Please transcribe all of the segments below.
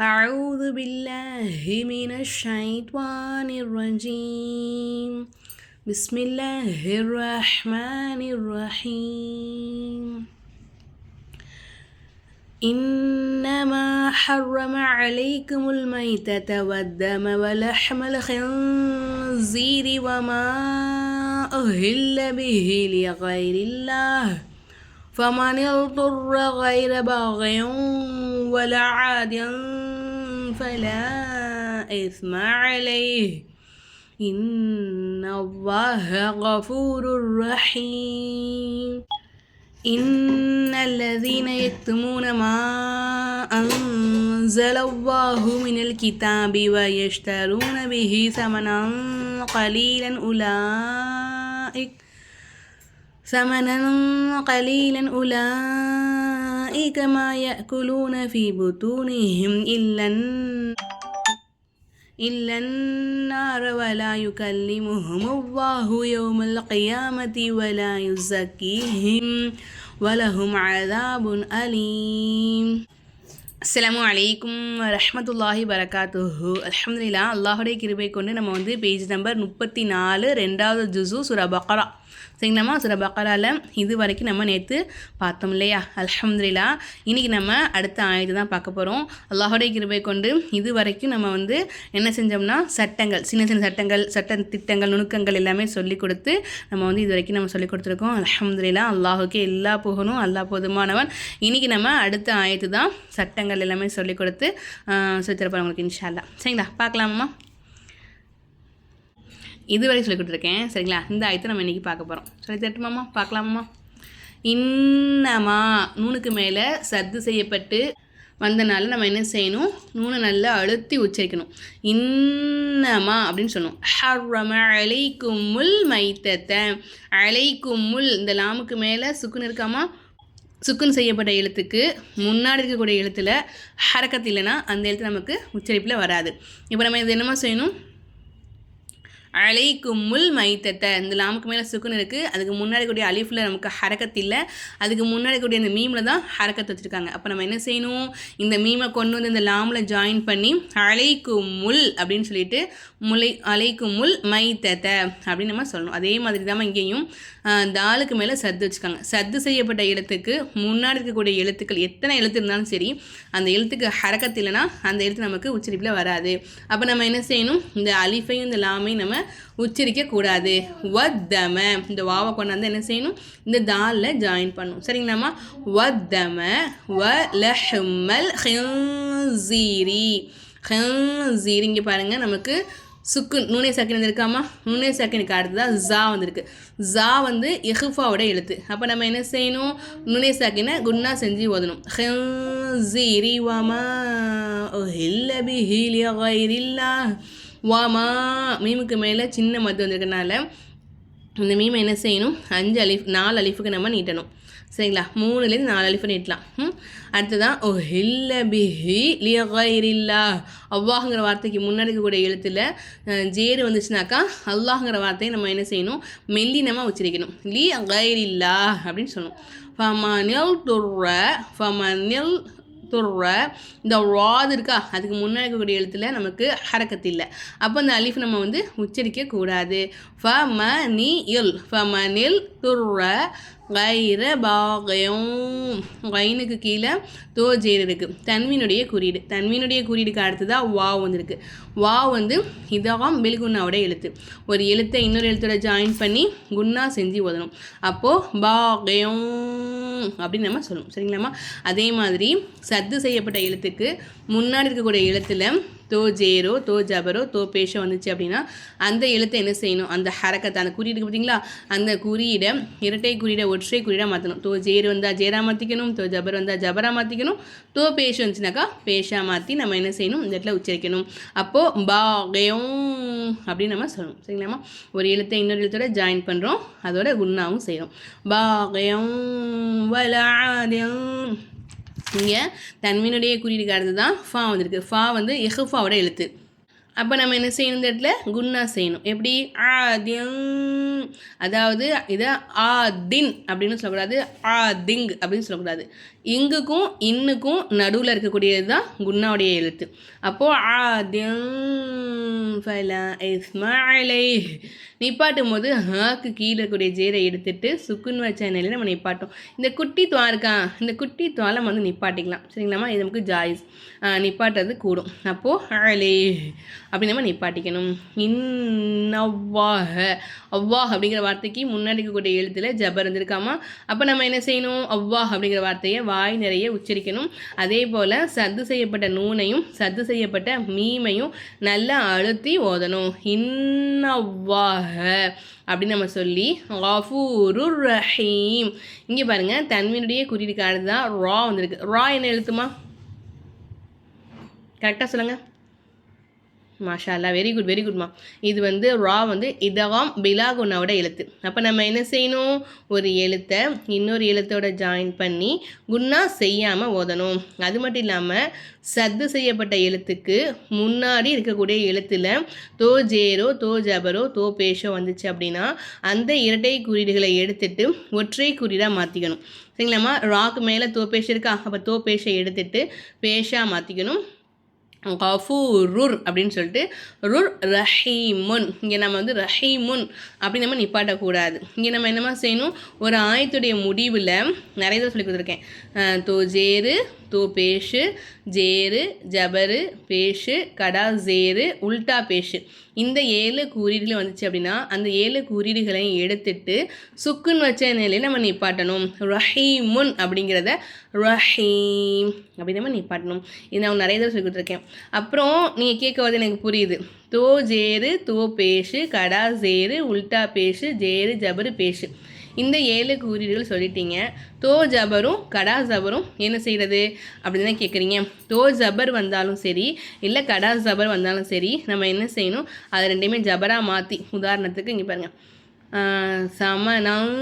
أعوذ بالله من الشيطان الرجيم. بسم الله الرحمن الرحيم. إنما حرم عليكم الميتة والدم ولحم الخنزير وما أهل به لغير الله. فمن اضطر غير باغ ولا عاد فلا إثم عليه. إن الله غفور رحيم. إن الذين يكتمون ما أنزل الله من الكتاب ويشترون به ثمنا قليلا أولئك ثمنا قليلا أولئك ما يأكلون في بطونهم إلا إلا النار ولا يكلمهم الله يوم القيامة ولا يزكيهم ولهم عذاب أليم அஸ்லாம் வலைக்கும் ரஹமத்துல்லாஹி வரகாத்துஹு அலமதுல்லா அல்லாஹுடைய கிருபை கொண்டு நம்ம வந்து பேஜ் நம்பர் முப்பத்தி நாலு ரெண்டாவது ஜுசு சுரா பக்ரா சரிங்களா சுர பக்கரால் இது வரைக்கும் நம்ம நேற்று பார்த்தோம் இல்லையா? அலமதுல்லா இன்றைக்கி நம்ம அடுத்த ஆயுத தான் பார்க்க போகிறோம் அல்லாஹுடைய கிருபை கொண்டு இது வரைக்கும் நம்ம வந்து என்ன செஞ்சோம்னா சட்டங்கள் சின்ன சின்ன சட்டங்கள் சட்ட திட்டங்கள் நுணுக்கங்கள் எல்லாமே சொல்லி கொடுத்து நம்ம வந்து இது வரைக்கும் நம்ம சொல்லி கொடுத்துருக்கோம். அலமதுல்லா அல்லாஹுக்கே எல்லா புகழும் அல்லாஹ் போதுமானவன். இன்றைக்கி நம்ம அடுத்த ஆயத்து தான் சட்டங்கள் எல்லாமே சொல்லி கொடுத்து சொல்லித்தரப்போம் உங்களுக்கு இன்ஷால்லா சரிங்களா? பார்க்கலாமா? இதுவரை சொல்லி கொடுத்துருக்கேன். சரிங்களா? இந்த ஆயத்தை நம்ம இன்றைக்கி பார்க்க போகிறோம் சொல்லி தட்டுமாம்மா பார்க்கலாமா இன்னமா நூனுக்கு மேலே சத்து செய்யப்பட்டு வந்தனால நம்ம என்ன செய்யணும்? நூனை நல்லா அழுத்தி உச்சரிக்கணும். இன்னமா அப்படின்னு சொல்லணும். ஹர்ரம அலைக்குமுல் மைத்தத்தை அலைக்குமுல் இந்த லாமுக்கு மேலே சுக்குன்னு இருக்காமா சுக்குன் செய்யப்பட்ட எழுத்துக்கு முன்னாடி இருக்கக்கூடிய எழுத்தில் ஹரக்கத்து இல்லைன்னா அந்த எழுத்து நமக்கு உச்சரிப்பில் வராது. இப்போ நம்ம இது என்னமா செய்யணும்? அலைக்கும் முல் மைத்தத்தை இந்த லாமுக்கு மேலே சுக்குன்னு இருக்குது அதுக்கு முன்னாடி கூடிய அலிஃபில் நமக்கு ஹரக்கத்து இல்லை. அதுக்கு முன்னாடி கூடிய இந்த மீமில் தான் ஹரக்கத் வச்சுருக்காங்க. அப்போ நம்ம என்ன செய்யணும்? இந்த மீமை கொண்டு வந்து இந்த லாமில் ஜாயின் பண்ணி அலைக்கும் முல் அப்படின்னு சொல்லிட்டு முலை அலைக்கும் முல் மைத்தத்தை அப்படின்னு நம்ம சொல்லணும். அதே மாதிரி தான் இங்கேயும் தாளுக்கு மேலே சத்து வச்சுக்காங்க சத்து செய்யப்பட்ட எழுத்துக்கு முன்னாடி இருக்கக்கூடிய எழுத்துக்கள் எத்தனை எழுத்து இருந்தாலும் சரி அந்த எழுத்துக்கு ஹரக்கத்து இல்லைன்னா அந்த எழுத்து நமக்கு உச்சரிப்பில் வராது. அப்போ நம்ம என்ன செய்யணும்? இந்த அலிஃபையும் இந்த லாமையும் நம்ம உச்சரிக்கக்கூடாது வத்தம. இந்த வாவை கொண்டாந்து என்ன செய்யணும்? இந்த தாலில் ஜாயின் பண்ணும். சரிங்களாம்மா? வத்தம. வ லஹ்மல் ஹீரி ஹீரி பாருங்கள் நமக்கு சுக்கு நுனே சக்கின் இருக்காமா நூனே சக்கினுக்கு அடுத்ததான் ஜா வந்திருக்கு. ஜா வந்து எஹுஃபாவோட எழுத்து. அப்போ நம்ம என்ன செய்யணும்? நுனே சாக்கினை குன்னா செஞ்சு ஓதணும். ஹீரி வாமா ஹில்லபி ஹீலியா கைரில்லா வாமா. மீமுக்கு மேலே சின்ன மது வந்திருக்கனால இந்த மீமை என்ன செய்யணும்? அஞ்சு அலிஃப் நாலு அலிஃபுக்கு நம்ம நீட்டணும். சரிங்களா? மூணுலேருந்து நாலு அலிஃபு நீட்டலாம். அடுத்ததான் ஓ ஹில்ல பிஹி லியகைரில்லா. அவ்வாஹுங்கிற வார்த்தைக்கு முன்னாடி இருக்கக்கூடிய எழுத்தில் ஜேரு வந்துச்சுனாக்கா அல்லாஹுங்கிற வார்த்தையை நம்ம என்ன செய்யணும்? மெல்லினமாக உச்சரிக்கணும். லி கைரில்லா அப்படின்னு சொல்லணும். ஃபமனில் துர்ர ஃபமனில் துர்ற இந்த ராது இருக்கா? அதுக்கு முன்னாடி இருக்கக்கூடிய எழுத்தில் நமக்கு ஹரக்கத்து இல்லை அப்போ அந்த அலிஃப் நம்ம வந்து உச்சரிக்க கூடாது. ஃப ம நி இல் ஃப ம நில் துர்ற கைர பாகயம் கைனுக்கு கீழே தோஜேர் இருக்குது தன்மீனுடைய குறியீடு. தன்மீனுடைய குறியீடுக்கு அடுத்ததாக வா வந்துருக்கு வா வந்து இதாம் பெல்குன்னாவோட எழுத்து. ஒரு எழுத்தை இன்னொரு எழுத்தோட ஜாயின் பண்ணி குன்னா செஞ்சு ஓதணும். அப்போது பாகயம் அப்படின்னு நம்ம சொல்லணும் சரிங்களாம்மா? அதே மாதிரி சத்து செய்யப்பட்ட எழுத்துக்கு முன்னாடி இருக்கக்கூடிய எழுத்தில் தோ ஜேரோ தோ ஜபரோ தோ பேஷோ வந்துச்சு அப்படின்னா அந்த எழுத்தை என்ன செய்யணும்? அந்த ஹரக்கத்தை அந்த குறியீடு பார்த்தீங்களா அந்த குறியீடை இரட்டை குறியீடை ஒற்றை குறியீடாக மாற்றணும் தோ ஜேரோ வந்தால் ஜேரா மாற்றிக்கணும் தோ ஜபர் வந்தால் ஜபரா மாற்றிக்கணும் தோ பேஷ் வந்துச்சுனாக்கா பேஷா மாற்றி நம்ம என்ன செய்யணும்? இந்த இடத்துல உச்சரிக்கணும். அப்போது பாகயம் அப்படின்னு நம்ம சொல்லணும். சரிங்களாம்மா? ஒரு எழுத்தை இன்னொரு எழுத்தோட ஜாயின் பண்ணுறோம் அதோட குன்னாவும் செய்கிறோம் பாகயம் வலாதம் இங்கே தன்மையினுடைய குறியீடுக்கு அடுத்து தான் ஃபா வந்திருக்கு. ஃபா வந்து எஹ்ஃபாவோட எழுத்து. அப்போ நம்ம என்ன செய்யணும் இந்த இடத்துல? குன்னா செய்யணும். எப்படி? ஆதியம் அதாவது இதை ஆதின் அப்படின்னு சொல்லக்கூடாது. ஆதிங் அப்படின்னு சொல்லக்கூடாது. இங்குக்கும் இன்னுக்கும் நடுவில் இருக்கக்கூடியது தான் குன்னாவுடைய எழுத்து. அப்போது ஆதியம் ஃபலா இஸ்மாயிலை. நிப்பாட்டும் போது ஹாக்கு கீழே இருக்கக்கூடிய ஜீரை எடுத்துட்டு சுக்குன் வச்ச நிலையில் நம்ம நிப்பாட்டும். இந்த குட்டி துவா இருக்கா? இந்த குட்டி துவாலை நம்ம வந்து நிப்பாட்டிக்கலாம். சரிங்களாம்மா? இது நமக்கு ஜாய்ஸ். நிப்பாட்டுறது கூடும். அப்போது அலே அப்படி நம்ம நிப்பாட்டிக்கணும். இன்னவ்வாஹ அவ்வாஹ் அப்படிங்கிற வார்த்தைக்கு முன்னாடி இருக்கக்கூடிய எழுத்தில் ஜபர் இருந்திருக்காமா? அப்போ நம்ம என்ன செய்யணும்? அவ்வாஹ் அப்படிங்கிற வார்த்தையை வாய் நிறைய உச்சரிக்கணும். அதே போல் சத்து செய்யப்பட்ட நூனையும் சத்து செய்யப்பட்ட மீமையும் நல்லா அழுத்தி ஓதணும். இன்னவ்வாஹ அப்படின்னு நம்ம சொல்லி கஃபூருர் ரஹீம். இங்கே பாருங்கள் தன்மையினுடைய குறியீடு கார்டு தான் ரா வந்திருக்கு. ரா என்ன எழுத்துமா? கரெக்டாக சொல்லுங்கள் மாஷாலா வெரி குட் வெரி குட்மா இது வந்து ரா வந்து இதவாம் பிலாகுனாவோட எழுத்து. அப்போ நம்ம என்ன செய்யணும்? ஒரு எழுத்தை இன்னொரு எழுத்தோட ஜாயின் பண்ணி குன்னா செய்யாமல் ஓதணும். அது மட்டும் இல்லாமல் சத்து செய்யப்பட்ட எழுத்துக்கு முன்னாடி இருக்கக்கூடிய எழுத்தில் தோ ஜேரோ தோ ஜபரோ தோ பேஷோ வந்துச்சு அப்படின்னா அந்த இரட்டை குறியீடுகளை எடுத்துட்டு ஒற்றை குறியீடாக மாற்றிக்கணும் சரிங்களாம்மா? ராக்கு மேலே தோ பேஷ இருக்கா? அப்போ தோ பேஷை எடுத்துட்டு பேஷாக மாற்றிக்கணும் கஃபூருர் அப்படின்னு சொல்லிட்டு ருர் ரஹீமுன். இங்கே நம்ம வந்து ரஹீமுன் அப்படி நம்ம நிப்பாட்டக்கூடாது. இங்கே நம்ம என்னமா செய்யணும்? ஒரு ஆயத்துடைய முடிவில் நிறைய தடவை சொல்லி கொடுத்துருக்கேன். தோ ஜேரு தோ பேஷு ஜேரு ஜபரு பேஷு கடா ஜேரு உல்டா பேஷு. இந்த ஏழு கூறீடுகள் வந்துச்சு அப்படின்னா அந்த ஏழு கூறீடுகளையும் எடுத்துட்டு சுக்குன்னு வச்ச நிலையில் நம்ம நிப்பாட்டணும். ரஹீமுன் அப்படிங்கிறத ரஹீம் அப்படி நம்ம நிப்பாட்டணும். இது நான் நிறைய தடவை சொல்லி கொடுத்துருக்கேன் அப்புறம் நீங்கள் கேட்க எனக்கு புரியுது. தோ ஜேரு தோ பேஷு கடா ஜேரு உல்டா பேஷு ஜேரு ஜபரு பேஷு. இந்த ஏழு குறியீடுகள் சொல்லிட்டீங்க. தோ ஜபரும் கடா ஜபரும் என்ன செய்கிறது அப்படின்னு தான் கேட்குறீங்க தோ ஜபர் வந்தாலும் சரி இல்லை கடா ஜபர் வந்தாலும் சரி நம்ம என்ன செய்யணும்? அதை ரெண்டையுமே ஜபராக மாற்றி உதாரணத்துக்கு இங்கே பாருங்கள் சமணம்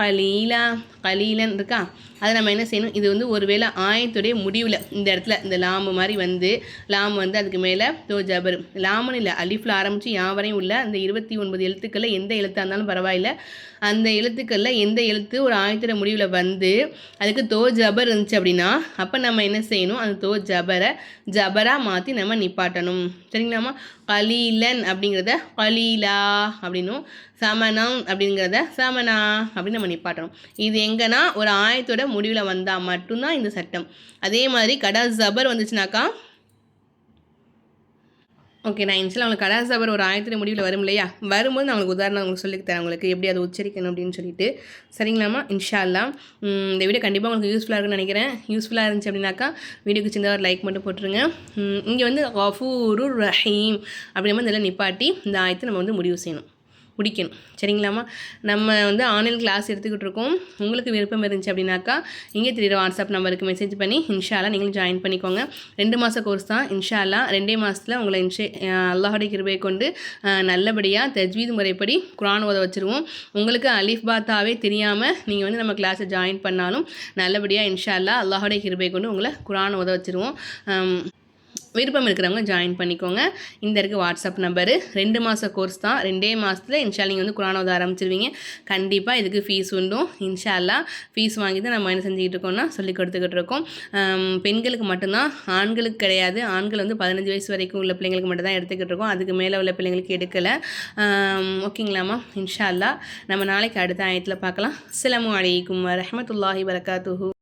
கலீலா கலீலன் இருக்கா? அதை நம்ம என்ன செய்யணும்? இது வந்து ஒருவேளை ஆயத்துடைய முடிவில் இந்த இடத்துல இந்த லாமு மாதிரி வந்து லாமு வந்து அதுக்கு மேலே தோ ஜபர். லாமுன்னு இல்லை அலிஃபில் ஆரம்பித்து யாவரையும் உள்ள அந்த இருபத்தி ஒன்பது எழுத்துக்களில் எந்த எழுத்தாக இருந்தாலும் பரவாயில்ல. அந்த எழுத்துக்களில் எந்த எழுத்து ஒரு ஆயத்துடைய முடிவில் வந்து அதுக்கு தோ ஜபர் இருந்துச்சு அப்படின்னா அப்போ நம்ம என்ன செய்யணும்? அந்த தோ ஜபரை ஜபராக மாற்றி நம்ம நிப்பாட்டணும். சரிங்களாம்மா? கலீலன் அப்படிங்கிறத கலீலா அப்படின்னும். சமணம் அப்படிங்கிறத சமனா அப்படின்னு நம்ம நிப்பாட்டணும். இது எங்கன்னா ஒரு ஆயத்தோட முடிவில் வந்தால் மட்டும்தான் இந்த சட்டம். அதே மாதிரி கடா ஜபர் வந்துச்சுனாக்கா ஓகே நான் இன்ஷில் அவங்களுக்கு கடாசபர் ஒரு ஆயிரத்தி முடிவில் வரும் இல்லையா? வரும்போது நான் உங்களுக்கு உதாரணம் உங்களுக்கு சொல்லி தரேன். உங்களுக்கு எப்படி அதை உச்சரிக்கணும் அப்படின்னு சொல்லிட்டு. சரிங்களாம்மா? இன்ஷா அல்லா இந்த வீடியோ கண்டிப்பாக உங்களுக்கு யூஸ்ஃபுல்லாக இருக்குன்னு நினைக்கிறேன். யூஸ்ஃபுல்லாக இருந்துச்சு அப்படின்னாக்கா வீடியோக்கு சின்ன ஒரு லைக் மட்டும் போட்டுருங்க. இங்கே வந்து கஃபூரு ரஹீம் அப்படின்ற மாதிரி நல்லா நிப்பாட்டி இந்த ஆயத்தை நம்ம வந்து முடிவு செய்யணும். பிடிக்கணும். சரிங்களாம்மா? நம்ம வந்து ஆன்லைன் கிளாஸ் எடுத்துக்கிட்டு இருக்கோம் உங்களுக்கு விருப்பம் இருந்துச்சு அப்படின்னாக்கா இங்கே தெரியுற வாட்ஸ்அப் நம்பருக்கு மெசேஜ் பண்ணி இன்ஷாலா நீங்களும் ஜாயின் பண்ணிக்கோங்க. ரெண்டு மாத கோர்ஸ் தான். இன்ஷாலா ரெண்டே மாதத்தில் உங்களை இன்ஷே அல்லாஹுடைய கிருபையை கொண்டு நல்லபடியாக தஜ்வீது முறைப்படி குரான் ஓத வச்சுருவோம். உங்களுக்கு அலிஃப் பாத்தாவே தெரியாமல் நீங்கள் வந்து நம்ம கிளாஸை ஜாயின் பண்ணாலும் நல்லபடியாக இன்ஷால்லா அல்லாஹுடைய கிருபையை கொண்டு உங்களை குரான் ஓத வச்சுருவோம். விருப்பம் இருக்கிறவங்க ஜாயின் பண்ணிக்கோங்க. இந்த இருக்குது வாட்ஸ்அப் நம்பரு ரெண்டு மாத கோர்ஸ் தான். ரெண்டே மாதத்தில் இன்ஷா நீங்கள் வந்து குரானோத ஆரம்பிச்சிருவீங்க. கண்டிப்பாக இதுக்கு ஃபீஸ் உண்டும். இன்ஷால்லா ஃபீஸ் வாங்கி தான் நம்ம என்ன செஞ்சுக்கிட்டு இருக்கோம்னா சொல்லி கொடுத்துக்கிட்டு இருக்கோம். பெண்களுக்கு மட்டும்தான். ஆண்களுக்கு கிடையாது. ஆண்கள் வந்து பதினஞ்சு வயசு வரைக்கும் உள்ள பிள்ளைங்களுக்கு மட்டும் தான் எடுத்துக்கிட்டு இருக்கோம். அதுக்கு மேலே உள்ள பிள்ளைங்களுக்கு எடுக்கலை. ஓகேங்களாம்மா இன்ஷா அல்லா நம்ம நாளைக்கு அடுத்த ஆயத்தில் பார்க்கலாம். சிலமு வலைக்கம் வரமத்துல்லாஹி வரகாத்துஹூ